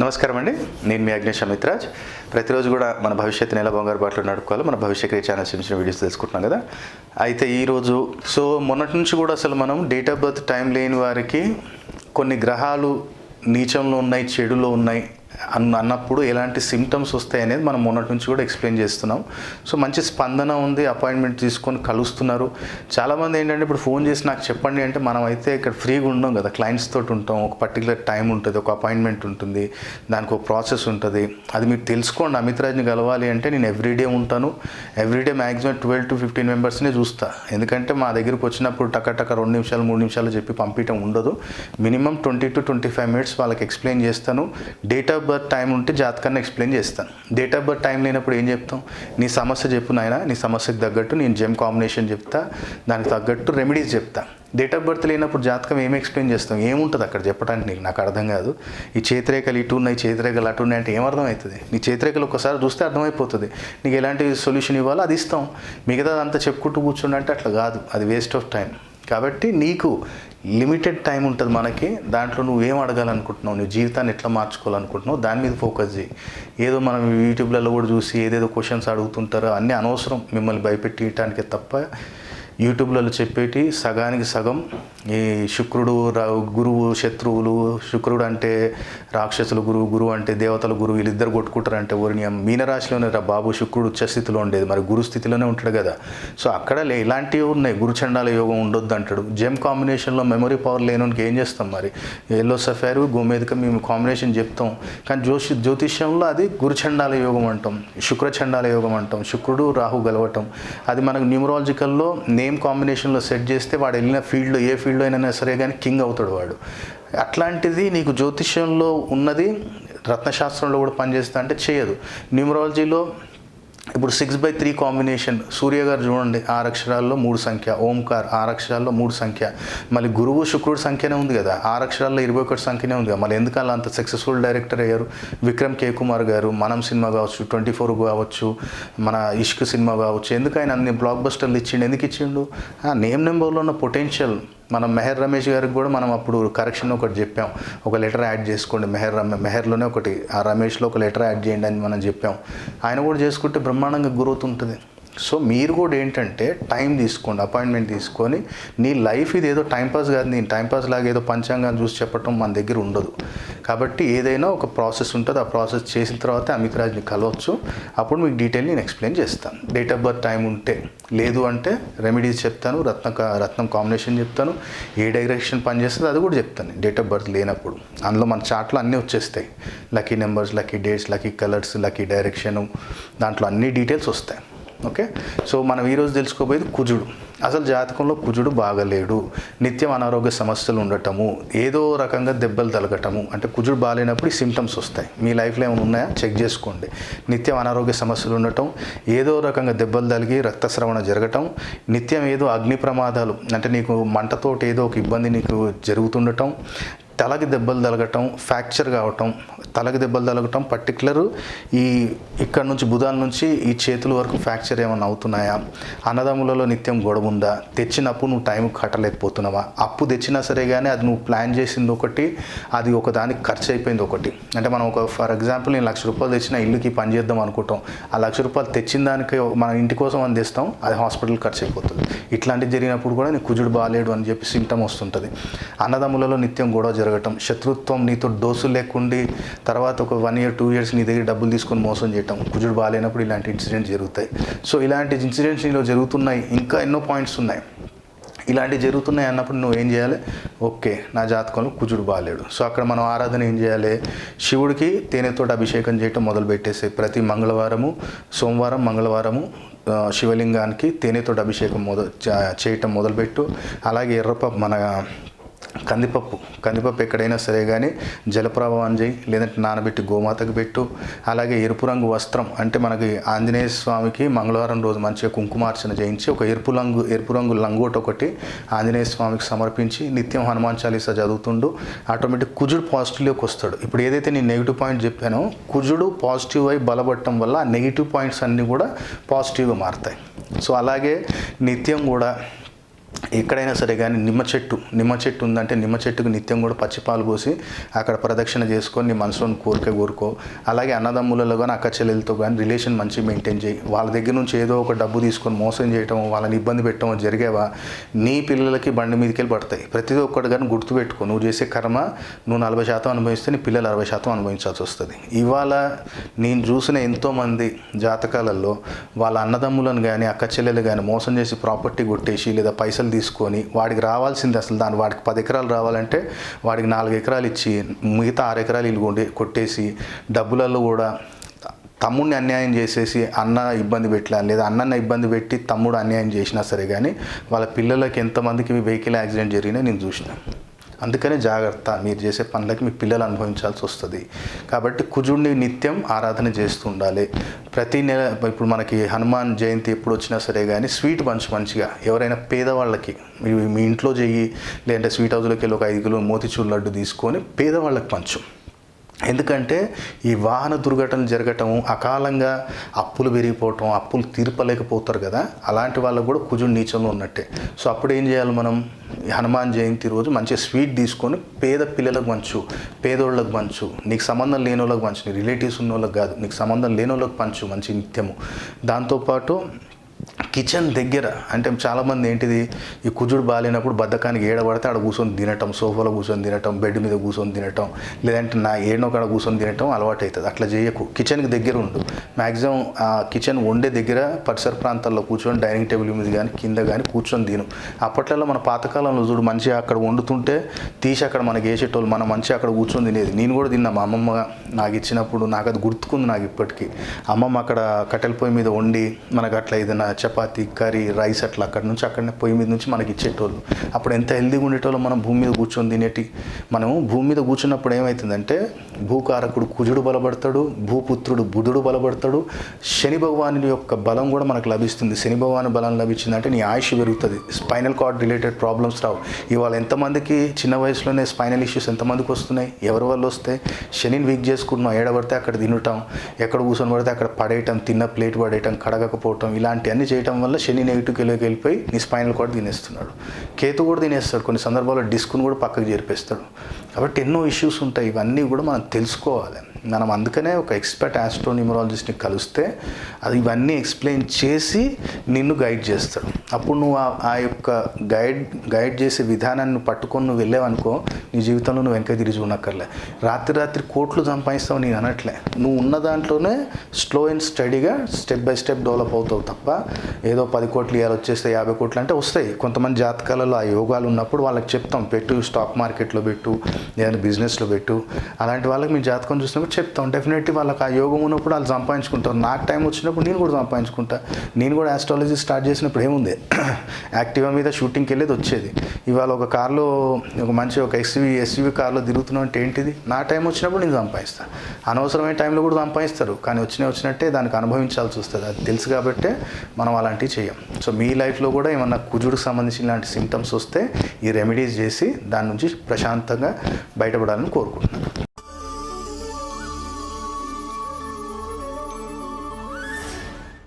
నమస్కారం అండి. నేను మీ అగ్నేష్ అమిత్రాజ్. ప్రతిరోజు కూడా మన భవిష్యత్తు నెల బంగారు బాటలు నడుపుకోవాలి. మన భవిష్య క్రియ ఛానల్స్ చిన్న వీడియోస్ తెలుసుకుంటున్నాం కదా. అయితే ఈరోజు సో మొన్నటి నుంచి కూడా అసలు మనం డేట్ ఆఫ్ బర్త్ టైం లేని వారికి కొన్ని గ్రహాలు నీచంలో ఉన్నాయి చెడులో ఉన్నాయి అన్నప్పుడు ఎలాంటి సిమ్టమ్స్ వస్తాయి అనేది మనం మొన్నటి నుంచి కూడా ఎక్స్ప్లెయిన్ చేస్తున్నాం. సో మంచి స్పందన ఉంది అపాయింట్మెంట్ తీసుకొని కలుస్తున్నారు. చాలామంది ఏంటంటే ఇప్పుడు ఫోన్ చేసి నాకు చెప్పండి అంటే మనం అయితే ఇక్కడ ఫ్రీగా ఉండం కదా క్లయింట్స్ తోటి ఉంటాం. ఒక పర్టికులర్ టైం ఉంటుంది ఒక అపాయింట్మెంట్ ఉంటుంది దానికి ఒక ప్రాసెస్ ఉంటుంది. అది మీరు తెలుసుకోండి అమిత్రాజ్ని కలవాలి అంటే నేను ఎవ్రీడే ఉంటాను. Everyday maximum twelve to fifteen మెంబర్స్నే చూస్తా. ఎందుకంటే మా దగ్గరికి వచ్చినప్పుడు టక టక రెండు నిమిషాలు మూడు నిమిషాలు చెప్పి పంపించడం ఉండదు. Minimum twenty to twenty five minutes వాళ్ళకి ఎక్స్ప్లెయిన్ చేస్తాను. డేటా ఆఫ్ బర్త్ టైం ఉంటే జాతకాన్ని ఎక్స్ప్లెయిన్ చేస్తాను. డేట్ ఆఫ్ బర్త్ టైం లేనప్పుడు ఏం చెప్తాం? నీ సమస్య చెప్పు నాయన నీ సమస్యకు తగ్గట్టు నేను జెమ్ కాంబినేషన్ చెప్తా దానికి తగ్గట్టు రెమెడీస్ చెప్తా. డేట్ ఆఫ్ బర్త్ లేనప్పుడు జాతకం ఏమి ఎక్స్ప్లెయిన్ చేస్తాం? ఏముంటుంది అక్కడ చెప్పడానికి నీకు? నాకు అర్థం కాదు. ఈ చేతిరేఖలు ఇటు ఉన్నాయి చేతిరేఖలు అటు ఉన్నాయి అంటే ఏమర్థమవుతుంది నీ చేతిరేఖలు ఒకసారి చూస్తే అర్థమైపోతుంది. నీకు ఎలాంటి సొల్యూషన్ ఇవ్వాలో అది ఇస్తాం. మిగతా అంతా చెప్పుకుంటూ కూర్చుండే అంటే అట్లా కాదు. అది వేస్ట్ ఆఫ్ టైం కాబట్టి నీకు లిమిటెడ్ టైం ఉంటుంది మనకి. దాంట్లో నువ్వు ఏం అడగాలనుకుంటున్నావు? నీ జీవితాన్ని ఎట్లా మార్చుకోవాలనుకుంటున్నావు? దాని మీద ఫోకస్ చేయి. ఏదో మనం యూట్యూబ్లలో కూడా చూసి ఏదేదో క్వశ్చన్స్ అడుగుతుంటారో. అన్నీ అనవసరం. మిమ్మల్ని భయపెట్టడానికి తప్ప యూట్యూబ్లలో చెప్పేటి సగానికి సగం ఈ శుక్రుడు రా- గురువు శత్రువులు శుక్రుడు అంటే రాక్షసులు గురువు గురువు అంటే దేవతల గురువు వీళ్ళిద్దరు కొట్టుకుంటారు అంటే ఓరిని మీనరాశిలోనే రా బాబు శుక్రుడు ఉచ్చస్థితిలో ఉండేది. మరి గురు స్థితిలోనే ఉంటాడు కదా. సో అక్కడ లే ఇలాంటివి ఉన్నాయి. గురుచండాల యోగం ఉండొద్దు అంటాడు. జెమ్ కాంబినేషన్లో మెమరీ పవర్ లేనోనికి ఏం చేస్తాం మరి? ఎల్లో సఫారు గోమేదిక మేము కాంబినేషన్ చెప్తాం. కానీ జ్యోషి జ్యోతిష్యంలో అది గురుచండాల యోగం అంటాం. శుక్రచండాల యోగం అంటాం. శుక్రుడు రాహు గలవటం. అది మనకు న్యూమరాలజికల్లో నేమ్ కాంబినేషన్లో సెట్ చేస్తే వాడు వెళ్ళిన ఫీల్డ్లో ఏ ఫీల్డ్లో అయినా సరే కానీ కింగ్ అవుతాడు వాడు. అట్లాంటిది నీకు జ్యోతిష్యంలో ఉన్నది రత్నశాస్త్రంలో కూడా పనిచేస్తా అంటే చేయదు. న్యూమరాలజీలో ఇప్పుడు six by three combination Surya గారు చూడండి ఆరు అక్షరాల్లో మూడు సంఖ్య ఓంకార్ ఆరు అక్షరాల్లో మూడు సంఖ్య. మళ్ళీ గురువు శుక్రుడు సంఖ్యనే ఉంది కదా ఆరు అక్షరాల్లో ఇరవై ఒకటి సంఖ్యనే ఉంది కదా మళ్ళీ ఎందుకు అలా అంత సక్సెస్ఫుల్ డైరెక్టర్ అయ్యారు? విక్రమ్ కే కుమార్ గారు మనం సినిమా కావచ్చు ట్వంటీ ఫోర్ కావచ్చు మన ఇష్క్ సినిమా కావచ్చు ఎందుకు ఆయన అన్ని బ్లాక్ బస్టర్లు ఇచ్చిండు ఎందుకు ఇచ్చిండు? ఆ నేమ్ నెంబర్లో ఉన్న పొటెన్షియల్ మనం మెహర్ రమేష్ గారికి కూడా మనం అప్పుడు కరెక్షన్ ఒకటి చెప్పాం. ఒక లెటర్ యాడ్ చేసుకోండి. మెహర్ రమే మెహర్లోనే ఒకటి ఆ రమేష్లో ఒక లెటర్ యాడ్ చేయండి అని మనం చెప్పాం. ఆయన కూడా చేసుకుంటే బ్రహ్మాండంగా గ్రోత్ ఉంటుంది సో మీరు కూడా ఏంటంటే టైం తీసుకోండి అపాయింట్మెంట్ తీసుకొని నీ లైఫ్ ఇది ఏదో టైంపాస్ కాదు నేను టైంపాస్ లాగా ఏదో పంచాంగాన్ని చూసి చెప్పడం మన దగ్గర ఉండదు. కాబట్టి ఏదైనా ఒక ప్రాసెస్ ఉంటుంది ఆ ప్రాసెస్ చేసిన తర్వాత అమిత్ రాజ్ని కలవచ్చు. అప్పుడు మీకు డీటెయిల్ నేను ఎక్స్ప్లెయిన్ చేస్తాను. డేట్ ఆఫ్ బర్త్ టైం ఉంటే లేదు అంటే రెమెడీస్ చెప్తాను రత్న రత్నం కాంబినేషన్ చెప్తాను. ఏ డైరెక్షన్ పనిచేస్తుంది అది కూడా చెప్తాను డేట్ ఆఫ్ బర్త్ లేనప్పుడు. అందులో మన చార్ట్లో అన్నీ వచ్చేస్తాయి. Lucky numbers lucky dates lucky colours lucky direction దాంట్లో అన్ని డీటెయిల్స్ వస్తాయి. ఓకే? సో మనం ఈరోజు తెలుసుకోబోయేది కుజుడు. అసలు జాతకంలో కుజుడు బాగలేడు నిత్యం అనారోగ్య సమస్యలు ఉండటము ఏదో రకంగా దెబ్బలు తలగటము. అంటే కుజుడు బాగాలేనప్పుడు ఈ సిమ్టమ్స్ వస్తాయి. మీ లైఫ్లో ఏమైనా ఉన్నాయా? చెక్ చేసుకోండి. నిత్యం అనారోగ్య సమస్యలు ఉండటం ఏదో రకంగా దెబ్బలు తలిగి రక్తస్రవణ జరగటం నిత్యం ఏదో అగ్ని ప్రమాదాలు అంటే నీకు మంటతోటి ఏదో ఒక ఇబ్బంది నీకు జరుగుతుండటం తలకి దెబ్బలు తలగటం ఫ్రాక్చర్ కావటం తలకి దెబ్బలు తలగటం పర్టికులర్ ఈ ఇక్కడ నుంచి బుధాల నుంచి ఈ చేతుల వరకు ఫ్రాక్చర్ ఏమైనా అవుతున్నాయా? అన్నదమ్ములలో నిత్యం గొడవ ఉందా? తెచ్చినప్పుడు నువ్వు టైం కట్టలేకపోతున్నావా? అప్పు తెచ్చినా సరే కానీ అది నువ్వు ప్లాన్ చేసింది ఒకటి అది ఒక దానికి ఖర్చు అయిపోయింది ఒకటి. అంటే మనం ఒక ఫర్ ఎగ్జాంపుల్ నేను లక్ష రూపాయలు తెచ్చిన ఇల్లుకి పని చేద్దాం అనుకుంటాం. ఆ లక్ష రూపాయలు తెచ్చిన దానికి మన ఇంటి కోసం అని తెస్తాం అది హాస్పిటల్ ఖర్చు అయిపోతుంది. ఇట్లాంటివి జరిగినప్పుడు కూడా నీకు కుజుడు బాగాలేడు అని చెప్పి సిమ్టమ్ వస్తుంటుంది. అన్నదమ్ములలో నిత్యం గొడవ జరగటం శత్రుత్వం నీతో డోసు లేకుండి తర్వాత ఒక వన్ ఇయర్ టూ ఇయర్స్ నీ దగ్గర డబ్బులు తీసుకొని మోసం చేయటం కుజుడు బాగాలేనప్పుడు ఇలాంటి ఇన్సిడెంట్స్ జరుగుతాయి. సో ఇలాంటి ఇన్సిడెంట్స్ నీలో జరుగుతున్నాయి ఇంకా ఎన్నో పాయింట్స్ ఉన్నాయి. ఇలాంటివి జరుగుతున్నాయి అన్నప్పుడు నువ్వు ఏం చేయాలి? ఓకే నా జాతకంలో కుజుడు బాగాలేడు సో అక్కడ మనం ఆరాధన ఏం చేయాలి? శివుడికి తేనెతోటి అభిషేకం చేయటం మొదలు పెట్టేసి ప్రతి మంగళవారము సోమవారం మంగళవారము శివలింగానికి తేనెతోటి అభిషేకం మొదలు చేయటం మొదలుపెట్టు. అలాగే ఎర్రపప్పు మన కందిపప్పు. కందిపప్పు ఎక్కడైనా సరే కానీ జలప్రభావం చేయి లేదంటే నానబెట్టి గోమాతకు పెట్టు. అలాగే ఎరుపు రంగు వస్త్రం అంటే మనకి ఆంజనేయ స్వామికి మంగళవారం రోజు మంచిగా కుంకుమార్చన చేయించి ఒక ఎరుపు రంగు ఎరుపు రంగు లంగోట్ ఒకటి ఆంజనేయ స్వామికి సమర్పించి నిత్యం హనుమాన్ చాలీసా చదువుతుండు. ఆటోమేటిక్ కుజుడు పాజిటివ్లోకి వస్తాడు. ఇప్పుడు ఏదైతే నేను నెగిటివ్ పాయింట్ చెప్పానో కుజుడు పాజిటివ్ అయి బలపడటం వల్ల ఆ నెగిటివ్ పాయింట్స్ అన్నీ కూడా పాజిటివ్గా మారుతాయి. సో అలాగే నిత్యం కూడా ఎక్కడైనా సరే కానీ నిమ్మ చెట్టు నిమ్మ చెట్టు ఉందంటే నిమ్మ చెట్టుకు నిత్యం కూడా పచ్చిపాలు పోసి అక్కడ ప్రదక్షిణ చేసుకొని నీ మనసులోని కోరిక కోరుకో. అలాగే అన్నదమ్ములలో కానీ అక్క చెల్లెలతో కానీ రిలేషన్ మంచి మెయింటైన్ చేయి. వాళ్ళ దగ్గర నుంచి ఏదో ఒక డబ్బు తీసుకొని మోసం చేయటం వాళ్ళని ఇబ్బంది పెట్టడం జరిగేవా? నీ పిల్లలకి బండి మీదకి వెళ్ళి పడతాయి. ప్రతి ఒక్కటి కానీ గుర్తుపెట్టుకో. నువ్వు చేసే కర్మ నువ్వు నలభై శాతం అనుభవిస్తే నీ పిల్లలు అరవై శాతం అనుభవించాల్సి వస్తుంది. ఇవాళ నేను చూసిన ఎంతోమంది జాతకాలలో వాళ్ళ అన్నదమ్ములను కానీ అక్క చెల్లెలు కానీ మోసం చేసి ప్రాపర్టీ కొట్టేసి లేదా పైసలు తీసుకొని వాడికి రావాల్సింది అసలు దాని వాడికి పది ఎకరాలు రావాలంటే వాడికి నాలుగు ఎకరాలు ఇచ్చి మిగతా ఆరు ఎకరాలు ఇల్లు కొట్టేసి డబ్బులలో కూడా తమ్ముడిని అన్యాయం చేసేసి అన్న ఇబ్బంది పెట్టలే లేదా అన్నన్న ఇబ్బంది పెట్టి తమ్ముడు అన్యాయం చేసినా సరే కానీ వాళ్ళ పిల్లలకి ఎంతమందికి వెహికల్ యాక్సిడెంట్ జరిగినా నేను చూసినా. అందుకనే జాగ్రత్త. మీరు చేసే పనులకి మీ పిల్లలు అనుభవించాల్సి వస్తుంది. కాబట్టి కుజుడిని నిత్యం ఆరాధన చేస్తూ ఉండాలి. ప్రతి నెల ఇప్పుడు మనకి హనుమాన్ జయంతి ఎప్పుడు వచ్చినా సరే కానీ స్వీట్ పంచు మంచిగా. ఎవరైనా పేదవాళ్ళకి మీ- ఇంట్లో చెయ్యి లేదంటే స్వీట్ హౌస్లోకి వెళ్ళి ఒక ఐదు కిలో మోతిచూరు లడ్డు తీసుకొని పేదవాళ్ళకి పంచు. ఎందుకంటే ఈ వాహన దుర్ఘటనలు జరగటం అకాలంగా అప్పులు పెరిగిపోవటం అప్పులు తీర్పలేకపోతారు కదా అలాంటి వాళ్ళకు కూడా కుజుడు నీచంలో ఉన్నట్టే. సో అప్పుడు ఏం చేయాలి మనం? హనుమాన్ జయంతి రోజు మంచి స్వీట్ తీసుకొని పేద పిల్లలకు పంచు పేదోళ్ళకి పంచు నీకు సంబంధం లేని వాళ్ళకి పంచు నీ రిలేటివ్స్ ఉన్న వాళ్ళకి కాదు నీకు సంబంధం లేని వాళ్ళకి పంచు మంచి నిత్యము. దాంతోపాటు కిచెన్ దగ్గర అంటే చాలామంది ఏంటిది ఈ కుజుడు బాగాలేనప్పుడు బద్దకానికి ఏడబడితే ఆడ కూర్చొని తినటం సోఫాలో కూర్చొని తినటం బెడ్ మీద కూర్చొని తినటం లేదంటే నా ఏడనో కాడ కూర్చొని తినటం అలవాటు అవుతుంది అట్లా చేయకు. కిచెన్కి దగ్గర ఉండు. మ్యాక్సిమం ఆ కిచెన్ వండే దగ్గర పరిసర ప్రాంతాల్లో కూర్చొని డైనింగ్ టేబుల్ మీద కానీ కింద కానీ కూర్చొని తిను. అప్పట్లలో మన పాతకాలంలో చూడు మంచిగా అక్కడ వండుతుంటే తీసి అక్కడ మనకి వేసేటోళ్ళు మనం మంచిగా అక్కడ కూర్చొని తినేది. నేను కూడా తిన్నా మా అమ్మమ్మ నాకు ఇచ్చినప్పుడు నాకు అది గుర్తుకుంది నాకు ఇప్పటికీ. అమ్మమ్మ అక్కడ కట్టెల పొయ్యి మీద వండి మనకు అట్లా ఏదైనా చపాతి కర్రీ రైస్ అట్లా అక్కడ నుంచి అక్కడనే పొయ్యి మీద నుంచి మనకి ఇచ్చేటోళ్ళు. అప్పుడు ఎంత హెల్దీగా ఉండేటోళ్ళు మనం భూమి మీద కూర్చొని తినేటి? మనం భూమి మీద కూర్చున్నప్పుడు ఏమవుతుందంటే భూకారకుడు కుజుడు బలపడతాడు భూపుత్రుడు బుధుడు బలపడతాడు. శని భగవానుని యొక్క బలం కూడా మనకు లభిస్తుంది. శని భగవాను బలం లభించిందంటే నీ ఆయుష్ పెరుగుతుంది. స్పైనల్ కార్డ్ రిలేటెడ్ ప్రాబ్లమ్స్ రావు. ఇవాళ ఎంతమందికి చిన్న వయసులోనే స్పైనల్ ఇష్యూస్ ఎంతమందికి వస్తున్నాయి? ఎవరి వల్ల వస్తాయి? శనిని వీక్ చేసుకుంటున్నాం ఏడబడితే అక్కడ తినటం ఎక్కడ కూర్చొని పడితే అక్కడ పడేయటం తిన్న ప్లేట్ పడేయటం కడగకపోవటం ఇలాంటివన్నీ చేయటం వల్ల శని నెగిటివ్కి వెళ్ళి వెళ్ళిపోయి నీ స్పైనల్ కార్డ్ తినేస్తున్నాడు. కేతు కూడా తినేస్తాడు. కొన్ని సందర్భాల్లో డిస్క్ను కూడా పక్కకు చేర్పేస్తాడు. కాబట్టి ఎన్నో ఇష్యూస్ ఉంటాయి. ఇవన్నీ కూడా మనం తెలుసుకోవాలి మనం అందుకనే ఒక ఎక్స్పర్ట్ ఆస్ట్రోన్యూమరాలజిస్ట్ని కలిస్తే అది ఇవన్నీ ఎక్స్ప్లెయిన్ చేసి నిన్ను గైడ్ చేస్తాడు. అప్పుడు నువ్వు ఆ- ఆ యొక్క గైడ్ గైడ్ చేసే విధానాన్ని పట్టుకొని నువ్వు వెళ్ళావనుకో నీ జీవితంలో నువ్వు వెనక తిరిగి చూడక్కర్లే రాత్రి రాత్రి కోట్లు సంపాదిస్తావు నేను అనట్లే. నువ్వు ఉన్న దాంట్లోనే స్లో అండ్ స్టడీగా స్టెప్ బై స్టెప్ డెవలప్ అవుతావు తప్ప ఏదో పది కోట్లు ఇవాళ వచ్చేస్తే యాభై కోట్లు అంటే వస్తాయి. కొంతమంది జాతకాలలో ఆ యోగాలు ఉన్నప్పుడు వాళ్ళకి చెప్తాం పెట్టు స్టాక్ మార్కెట్లో పెట్టు ఏదైనా బిజినెస్లో పెట్టు. అలాంటి వాళ్ళకి మీ జాతకం చూసినప్పుడు చెప్తాం. డెఫినెట్లీ వాళ్ళకి ఆ యోగం ఉన్నప్పుడు వాళ్ళు సంపాదించుకుంటారు. నాకు టైం వచ్చినప్పుడు నేను కూడా సంపాదించుకుంటా. నేను కూడా ఆస్ట్రాలజీ స్టార్ట్ చేసినప్పుడు ఏముంది? యాక్టివా మీద షూటింగ్కి వెళ్ళేది వచ్చేది. ఇవాళ ఒక కార్లో ఒక మంచి ఒక ఎస్యూవి ఎస్యూవి కార్లో తిరుగుతున్నాం అంటే ఏంటిది? నా టైం వచ్చినప్పుడు నేను సంపాదిస్తాను అనవసరమైన టైంలో కూడా సంపాదిస్తారు. కానీ వచ్చిన వచ్చినట్టే దానికి అనుభవించాల్సి వస్తుంది. అది తెలుసు కాబట్టి మనం అలాంటివి చేయం. సో మీ లైఫ్లో కూడా ఏమన్నా కుజుడికి సంబంధించిన ఇలాంటి సిమ్టమ్స్ వస్తే ఈ రెమెడీస్ చేసి దాని నుంచి ప్రశాంతంగా బయటపడాలని కోరుకుంటున్నాను.